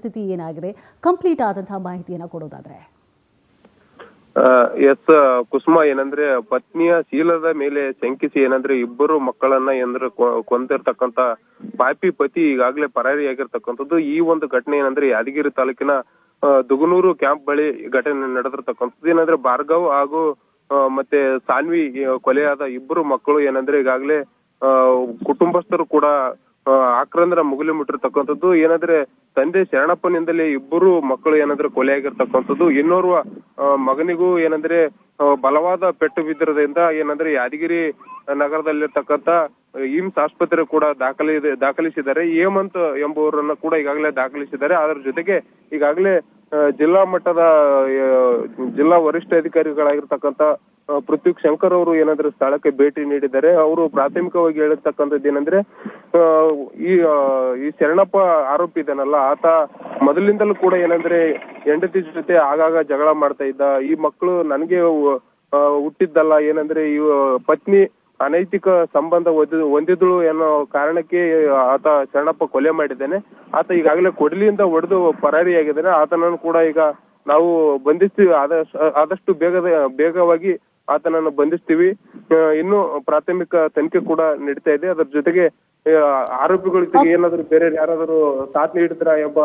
ಸ್ಥಿತಿ ಏನಾಗಿದೆ? ಕಂಪ್ಲೀಟ್ ಆದಂತಹ ಮಾಹಿತಿಯನ್ನ ಕೊಡೋದಾದ್ರೆ. ಎಸ್, ಕುಸುಮ, ಏನಂದ್ರೆ ಪತ್ನಿಯ ಶೀಲದ ಮೇಲೆ ಶಂಕಿಸಿ ಏನಂದ್ರೆ ಇಬ್ಬರು ಮಕ್ಕಳನ್ನ ಏನಂದ್ರೆ ಕೊಂದಿರ್ತಕ್ಕಂತ ಪಾಪಿ ಪತಿ ಈಗಾಗಲೇ ಪರಾರಿಯಾಗಿರ್ತಕ್ಕಂಥದ್ದು. ಈ ಒಂದು ಘಟನೆ ಏನಂದ್ರೆ ಯಾದಗಿರಿ ತಾಲೂಕಿನ ದುಗನೂರು ಕ್ಯಾಂಪ್ ಬಳಿ ಘಟನೆ ನಡೆದಿರ್ತಕ್ಕಂಥದ್ದು. ಏನಂದ್ರೆ ಭಾರ್ಗವ್ ಹಾಗೂ ಮತ್ತೆ ಸಾನ್ವಿ ಕೊಲೆಯಾದ ಇಬ್ಬರು ಮಕ್ಕಳು ಏನಂದ್ರೆ ಈಗಾಗಲೇ ಕುಟುಂಬಸ್ಥರು ಕೂಡ ಆಕ್ರಂದ್ರ ಮುಗಿಲು ಮುಟ್ಟಿರ್ತಕ್ಕಂಥದ್ದು ಏನಾದ್ರೆ ತಂದೆ ಶರಣಪ್ಪನಿಂದಲೇ ಇಬ್ಬರು ಮಕ್ಕಳು ಏನಂದ್ರೆ ಕೊಲೆಯಾಗಿರ್ತಕ್ಕಂಥದ್ದು. ಇನ್ನೋರ್ವ ಮಗನಿಗೂ ಏನಂದ್ರೆ ಬಲವಾದ ಪೆಟ್ಟು ಬಿದ್ದಿರೋದ್ರಿಂದ ಏನಂದ್ರೆ ಯಾದಗಿರಿ ನಗರದಲ್ಲಿರ್ತಕ್ಕಂಥ ಇಮ್ಸ್ ಆಸ್ಪತ್ರೆ ಕೂಡ ದಾಖಲಿ, ದಾಖಲಿಸಿದ್ದಾರೆ. ಹೇಮಂತ್ ಎಂಬುವರನ್ನ ಕೂಡ ಈಗಾಗಲೇ ದಾಖಲಿಸಿದ್ದಾರೆ. ಅದರ ಜೊತೆಗೆ ಈಗಾಗಲೇ ಜಿಲ್ಲಾ ಮಟ್ಟದ ಜಿಲ್ಲಾ ವರಿಷ್ಠ ಅಧಿಕಾರಿಗಳಾಗಿರ್ತಕ್ಕಂಥ ಪೃಥ್ವಿಕ್ ಶಂಕರ್ ಅವರು ಏನಾದ್ರೂ ಸ್ಥಳಕ್ಕೆ ಭೇಟಿ ನೀಡಿದ್ದಾರೆ ಅವರು ಪ್ರಾಥಮಿಕವಾಗಿ ಹೇಳಿರ್ತಕ್ಕಂಥದ್ದು ಏನಂದ್ರೆ ಈ ಈ ಶರಣಪ್ಪ ಆರೋಪಿ ಇದನ್ನಲ್ಲ ಆತ ಮೊದಲಿಂದಲೂ ಕೂಡ ಏನಂದ್ರೆ ಹೆಂಡತಿ ಜೊತೆ ಆಗಾಗ ಜಗಳ ಮಾಡ್ತಾ ಇದ್ದ. ಈ ಮಕ್ಕಳು ನನಗೆ ಹುಟ್ಟಿದ್ದಲ್ಲ, ಏನಂದ್ರೆ ಈ ಪತ್ನಿ ಅನೈತಿಕ ಸಂಬಂಧ ಹೊಂದಿದಳು ಅನ್ನೋ ಕಾರಣಕ್ಕೆ ಆತ ಶರಣಪ್ಪ ಕೊಲೆ ಮಾಡಿದ್ದೇನೆ. ಆತ ಈಗಾಗಲೇ ಕೊಡಲಿಯಿಂದ ಹೊಡೆದು ಪರಾರಿಯಾಗಿದ್ದಾನೆ. ಆತನನ್ನು ಕೂಡ ಈಗ ನಾವು ಬಂಧಿಸ್ತೀವಿ. ಆದಷ್ಟು ಆದಷ್ಟು ಬೇಗದ, ಬೇಗವಾಗಿ ಆತನನ್ನು ಬಂಧಿಸ್ತೀವಿ. ಇನ್ನು ಪ್ರಾಥಮಿಕ ತನಿಖೆ ಕೂಡ ನಡೀತಾ ಇದೆ. ಅದರ ಜೊತೆಗೆ ಆರೋಪಿಗಳ ಜೊತೆಗೆ ಏನಾದ್ರು ಬೇರೆ ಯಾರಾದರೂ ಸಾಥ್ ನೀಡಿದ್ರ ಎಂಬ